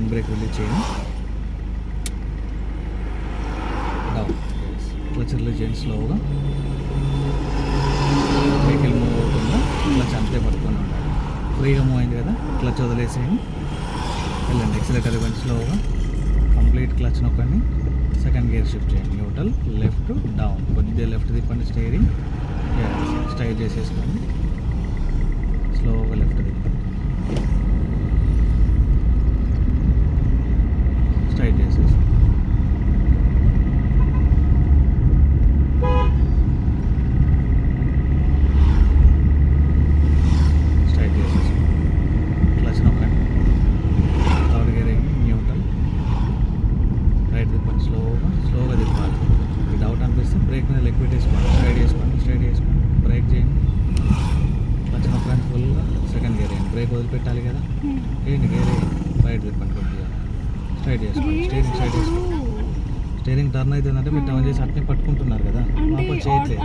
Hand brake release చేయండి. Down clutch release చేయండి స్లోగా వెహికల్ మూవ్ అవుతుందా? క్లచ్ అంతే పట్టుకొని ఉండాలి. ఫ్రీగా మూవ్ అయింది కదా? క్లచ్ వదిలేసేయండి. వెళ్ళండి. ఎక్సిలేటర్ ఇవ్వండి స్లోగా కంప్లీట్ క్లచ్ నొక్కండి. సెకండ్ గేర్ షిఫ్ట్ చేయండి. న్యూట్రల్ లెఫ్ట్ డౌన్ కొద్దిగా లెఫ్ట్ తిప్పండి. స్టేరింగ్ స్టైల్ చేసేసుకోండి. స్లోగా లెఫ్ట్ తిప్పండి స్ట్రైట్ చేసేసి స్ట్రైట్ చేసేసి క్లచ్ నొక్కండి థర్డ్ గేర్ వేయండి న్యూట్రల్ రైట్ తిప్పండి స్లోగా స్లోగా తిప్పాలి ఈ డౌట్ అనిపిస్తే బ్రేక్ మీద లెగ్ పెట్టేసుకోండి స్ట్రైట్ చేసుకోండి స్ట్రైట్ చేసుకోండి బ్రేక్ చేయండి క్లచ్ నొక్కండి ఫుల్గా సెకండ్ గేర్ వేయండి బ్రేక్ వదిలిపెట్టాలి కదా. గేర్ వేయండి రైట్ తిప్పండి కొద్దిగా స్ట్రైట్ చేసుకోండి స్టీరింగ్ స్ట్రైట్ చేసుకోండి స్టీరింగ్ టర్న్ అవుతుందంటే మీరు టర్న్ చేసి అట్నే పట్టుకుంటున్నారు కదా. చేయట్లేదు.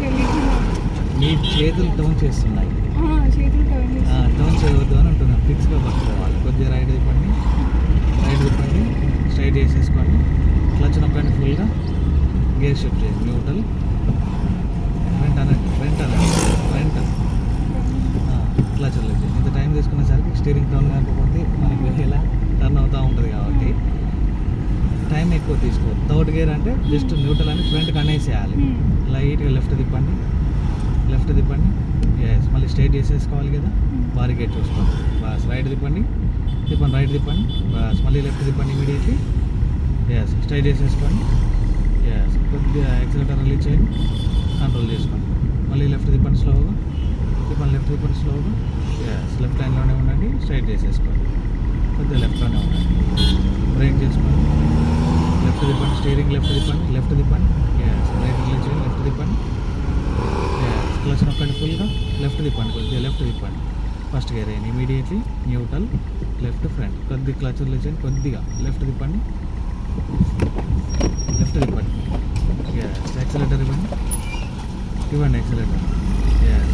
తెలియకుండా మీ చేతులు టర్న్ చేస్తున్నాయి. టర్న్ చేయవద్దు అని అంటున్నాను ఫిక్స్గా పట్టుకోవాలి. కొద్దిగా రైట్ తిప్పండి రైట్ తిప్పండి స్ట్రైట్ చేసేసుకోండి. క్లచ్ నొక్కండి ఫుల్గా గేర్ షిఫ్ట్ చేయండి. న్యూట్రల్ ఫ్రంట్ అనండి ఫ్రంట్ అనండి ఫ్రంట్ క్లచ్ వదిలేదు ఇంత టైం తీసుకునేసరికి స్టీరింగ్ టర్న్ కాకపోతే మనకి ఎలా టర్న్ అవుతూ ఉంటుంది కాబట్టి టైం ఎక్కువ తీసుకోవద్దు థర్డ్ గేర్ అంటే జస్ట్ న్యూట్రల్ అని ఫ్రంట్కి అనేసేయాలి. Hmm. లైట్గా లెఫ్ట్ తిప్పండి. లెఫ్ట్ తిప్పండి. ఎస్ మళ్ళీ స్ట్రైట్ చేసేసుకోవాలి కదా. బారీ గేట్ చూసుకోండి బస్ రైట్ తిప్పండి. తిప్పండి రైట్ తిప్పండి. బస్ మళ్ళీ లెఫ్ట్ తిప్పండి ఇమీడియట్లీ ఎస్ స్ట్రైట్ చేసేసుకోండి. ఎస్ కొద్దిగా యాక్సిలేటర్ రిలీజ్ చేయండి. కంట్రోల్ చేసుకోండి. మళ్ళీ లెఫ్ట్ తిప్పండి స్లోగా తిప్పండి లెఫ్ట్ తిప్పండి స్లోగా ఎస్ లెఫ్ట్ హ్యాండ్లోనే ఉండండి స్ట్రైట్ చేసేసుకోండి. కొద్దిగా లెఫ్ట్లోనే ఉండండి. బ్రేక్ చేసుకోండి. తిప్పండి లెఫ్ట్ తిప్పండి లెఫ్ట్ తిప్పండి ఎస్ రైట్ రిలీజ్ లెఫ్ట్ తిప్పండి క్లచ్ నొక్కండి ఫుల్గా లెఫ్ట్ తిప్పండి కొద్దిగా లెఫ్ట్ తిప్పండి ఫస్ట్ గేర్ అయ్యింది ఇమీడియట్లీ న్యూట్రల్ లెఫ్ట్ ఫ్రంట్ కొద్దిగా క్లచ్ రిలీజ్ కొద్దిగా లెఫ్ట్ తిప్పండి లెఫ్ట్ తిప్పండి యాక్సిలేటర్ ఇవ్వండి. ఇవ్వండి యాక్సిలేటర్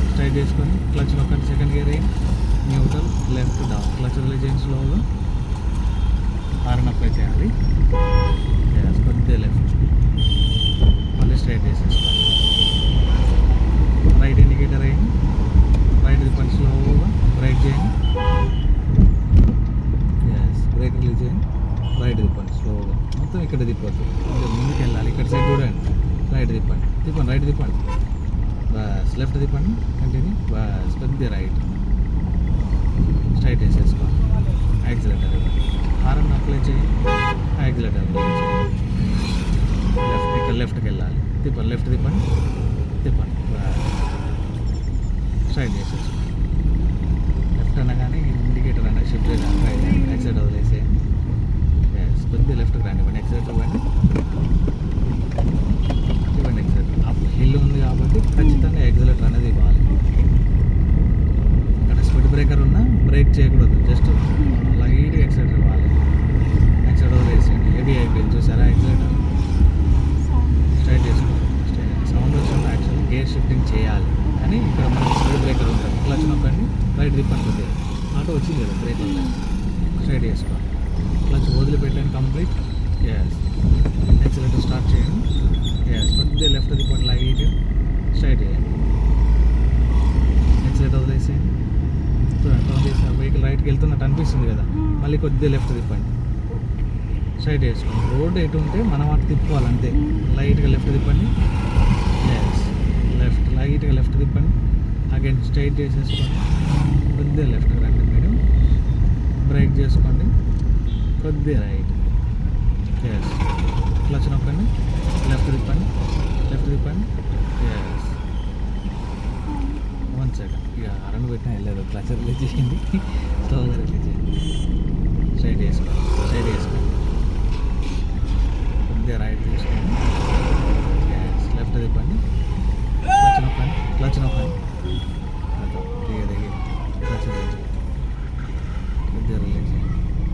స్ట్రైట్ చేసుకొని క్లచ్ నొక్కండి సెకండ్ గేర్ అయ్యింది neutral left down clutch release చేయండి స్లోగా హార్న్ అప్లై చేయాలి ఎస్ లెఫ్ట్ మళ్ళీ స్ట్రైట్ చేసేసుకోండి రైట్ ఇండికేటర్ అయ్యింది రైట్ తిప్పండి స్లోగా బ్రేక్ చేయండి బ్రేక్ రిలీజ్ చేయండి రైట్ తిప్పండి స్లోగా మొత్తం ఇక్కడ తిప్పొద్దు. ఇంకా ముందుకు వెళ్ళాలి. ఇక్కడ సైడ్ చూడండి. రైట్ తిప్పండి తిప్పండి రైట్ తిప్పండి బస్ లెఫ్ట్ తిప్పండి. కంటిన్యూ బస్ పెద్ద రైట్ స్ట్రైట్ వేసేసుకోండి యాక్సిలేటర్ హారన్ అప్లై చేయండి యాక్సిలేటర్ అప్లై చేయండి లెఫ్ట్ ఇక్కడ లెఫ్ట్కి వెళ్ళాలి తిప్పండి లెఫ్ట్ తిప్పండి. తిప్పండి. స్ట్రైట్ చేసేసి. లెఫ్ట్ అనగానే ఇండికేటర్ అనేది షిఫ్ట్ చేయడానికి ట్రై ఎక్సైట్ వదిలేసేయండి. కొద్దిగా లెఫ్ట్కి రండి. ఇవ్వండి ఎక్సైట్ ఇవ్వండి. ఇవ్వండి ఎక్సైట్ అప్పుడు హిల్ ఉంది కాబట్టి ఖచ్చితంగా ఎగ్జలేటర్ అనేది ఇవ్వాలి. అక్కడ స్పీడ్ బ్రేకర్ ఉన్నా బ్రేక్ చేయకూడదు. జస్ట్ లైట్గా ఎక్సైటర్ ఇవ్వాలి. ఎక్సైట్ వదిలేసేయండి. హెవీ అయిపోయింది చూసారా? ఎక్సైటర్ స్ట్రైట్ చేసుకోండి సౌండ్ వచ్చినప్పుడు యాక్చువల్ గేర్ షిఫ్టింగ్ చేయాలి కానీ ఇక్కడ మనకి స్పీడ్ బ్రేకర్ ఉంటుంది. క్లచ్ నొక్కండి రైట్ తిప్పండి కొద్దిగా ఆటో వచ్చింది కదా బ్రేక్ స్ట్రైట్ చేసుకోండి క్లచ్ వదిలిపెట్టండి కంప్లీట్. ఎస్ యాక్సిలేటర్ స్టార్ట్ చేయండి. ఎస్ కొద్దిగా లెఫ్ట్ తిప్పండి లైట్ స్ట్రైట్ చేయండి. యాక్సిలేటర్ వదిలేసేయండి. టర్న్ చేసి వెహికల్ రైట్కి వెళ్తున్నట్టు అనిపిస్తుంది కదా. మళ్ళీ కొద్దిగా లెఫ్ట్ తిప్పండి సైడ్ వేసుకోండి. రోడ్ ఎటు ఉంటే మనం అటు తిప్పుకోవాలి అంతే. లైట్గా లెఫ్ట్ తిప్పండి. ఎస్ లెఫ్ట్ లైట్గా లెఫ్ట్ తిప్పండి. అగైన్ స్ట్రైట్ చేసేసుకోండి. కొద్దిగా లెఫ్ట్ రండి మీరు బ్రేక్ చేసుకోండి. కొద్దిగా రైట్ ఎస్ క్లచ్ నొక్కండి. లెఫ్ట్ తిప్పండి. లెఫ్ట్ తిప్పండి. ఎస్ వన్ సెకండ్ ఇక అరణ్ పెట్టిన వెళ్ళలేదు. క్లచ్ రిలీజ్ చేసింది స్లోగా రిలీజ్ చేయండి. సైడ్ వేసుకోండి. సైడ్ వేసుకోండి కొద్దిగా రైట్ తీసుకోండి ఎస్ లెఫ్ట్ తిప్పండి క్లచ్ నొక్కండి క్లచ్ నొక్కండి అదో దిగ దిగి క్లచ్ రిలీజ్ చేయండి కొద్దిగా రిలీజ్ చేయండి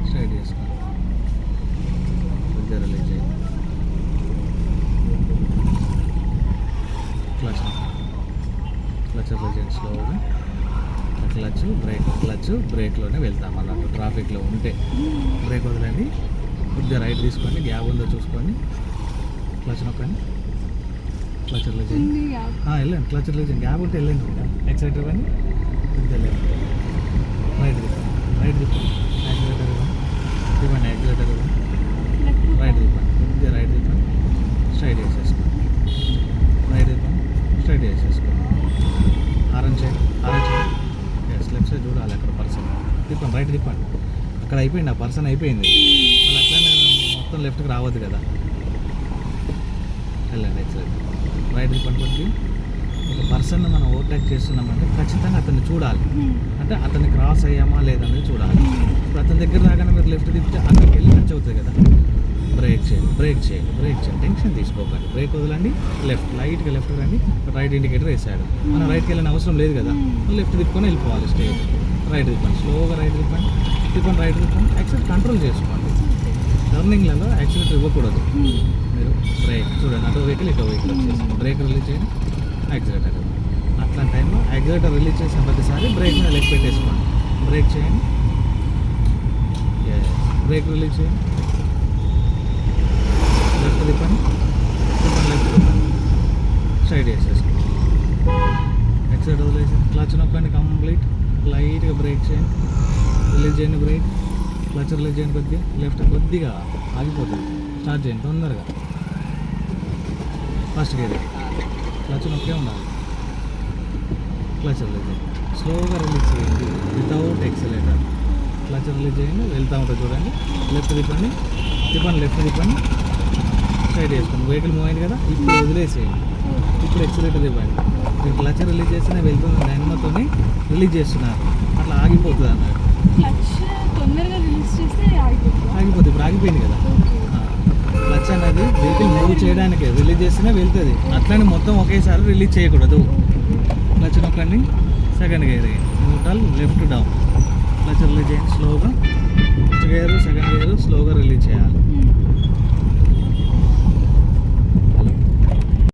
స్ట్రైట్ చేసుకోండి కొద్దిగా రిలీజ్ చేయండి క్లచ్ నొక్కండి క్లచ్ రిలీజ్ చేయండి స్లోగా క్లచ్ బ్రేక్ క్లచ్ బ్రేక్లోనే వెళ్తాం అన్నట్టు. ట్రాఫిక్లో ఉంటే బ్రేక్ వదలండి కొద్దిగా రైట్ తీసుకోండి గ్యాప్ ఉందో చూసుకోండి క్లచ్ నొక్కండి. క్లచ్ రిలీజ్ వెళ్ళండి క్లచ్ రిలీజ్ చేయండి. గ్యాప్ ఉంటే వెళ్ళండి ఎక్సైటర్ ఇవ్వండి. కొద్దిగా వెళ్ళండి. రైట్ తిప్పండి రైట్ తిప్పండి యాక్సిలేటర్ ఇవ్వండి. ఇవ్వండి యాక్సిలేటర్ ఇవ్వండి Left కి రైట్ తిప్పండి కొద్దిగా రైట్ తిప్పండి స్ట్రైట్ చేసేసుకోండి రైట్ తిప్పండి స్ట్రైట్ చేసేసుకోండి ఆరెంజ్ చేయండి ఆరెంజ్ చేయండి ఎస్ లెఫ్ట్ సైడ్ చూడాలి అక్కడ పర్సన్ తిప్పండి అక్కడ అయిపోయింది ఆ పర్సన్ అయిపోయింది. మళ్ళీ అట్లనే మొత్తం లెఫ్ట్కి రావద్దు కదా. వెళ్ళండి ఎక్సలెంట్ రైట్ తిప్పండి కొద్ది ఒక పర్సన్ మనం ఓవర్టేక్ చేస్తున్నామంటే ఖచ్చితంగా అతన్ని చూడాలి. Hmm. అంటే అతన్ని క్రాస్ అయ్యామా లేదనేది చూడాలి. ఇప్పుడు అతని దగ్గర రాగానే మీరు లెఫ్ట్ తిప్పితే అక్కడికి వెళ్ళి టచ్ అవుతుంది కదా. బ్రేక్ చేయండి బ్రేక్ చేయండి బ్రేక్ చేయండి. టెన్షన్ తీసుకోకండి. బ్రేక్ వదలండి లెఫ్ట్ లైట్గా లెఫ్ట్ రండి. రైట్ ఇండికేటర్ వేసాడు మనం రైట్కి వెళ్ళిన అవసరం లేదు కదా. లెఫ్ట్ తిప్పుకొని వెళ్ళిపోవాలి స్టేట్ రైట్ తిప్పండి స్లోగా రైట్ తిప్పండి తిప్పండి రైట్ తిప్పండి యాక్సిడెంట్ కంట్రోల్ చేసుకోండి. టర్నింగ్లలో యాక్సిడెంట్ ఇవ్వకూడదు. మీరు బ్రేక్ చూడండి అటు వెహికల్ ఇటు వెహికల్ వచ్చేసి బ్రేక్ రిలీజ్ చేయండి యాక్సిలేటర్ అట్లాంటి టైంలో యాక్సిడెంట్ రిలీజ్ చేసిన ప్రతిసారి బ్రేక్ మీద లెగ్ పెట్టేసుకోండి బ్రేక్ చేయండి. బ్రేక్ రిలీజ్ చేయండి. లెఫ్ట్ తిప్పండి తిప్పండి లెఫ్ట్ తిప్పండి సైడ్ వేసేసుకోండి. యాక్సిలేటర్ వదిలేసి క్లచ్ నొక్కండి కంప్లీట్ లైట్గా బ్రేక్ చేయండి రిలీజ్ చేయండి బ్రేక్. క్లచ్ రిలీజ్ చేయండి కొద్దిగా. లెఫ్ట్ కొద్దిగా ఆగిపోతుంది. స్టార్ట్ చేయండి తొందరగా. First gear. క్లచ్ నొక్కే ఉండాలి. క్లచ్ రిలీజ్ చేయండి స్లోగా రిలీజ్ చేయండి. వితౌట్ ఎక్సలేటర్ క్లచ్ రిలీజ్ చేయండి. వెళ్తూ ఉంటుంది చూడండి. లెఫ్ట్ తిప్పండి. తిప్పండి. లెఫ్ట్ తిప్పండి. సైడ్ వేసుకోండి. వెహికల్ మూవ్ అయింది కదా? ఇప్పుడు వదిలేసేయండి. ఇప్పుడు ఎక్సలేటర్ ఇవ్వండి మీరు క్లచ్ రిలీజ్ చేస్తేనే వెళ్తుంది డైనమోతోని రిలీజ్ చేస్తున్నారు. అట్లా ఆగిపోతుంది అన్నారు. క్లచ్ తొందరగా రిలీజ్ చేస్తే ఆగిపోతుంది. ఆగిపోతుంది. ఇప్పుడు ఆగిపోయింది కదా? క్లచ్ అనేది వెహికల్ మూవ్ చేయడానికి. రిలీజ్ చేస్తేనే వెళ్తుంది. అట్లనే మొత్తం ఒకేసారి రిలీజ్ చేయకూడదు. క్లచ్ నొక్కండి. Second gear neutral left down clutch release చేయండి. స్లోగా ఫస్ట్ గేర్ సెకండ్ గేర్ స్లోగా రిలీజ్ చేయాలి.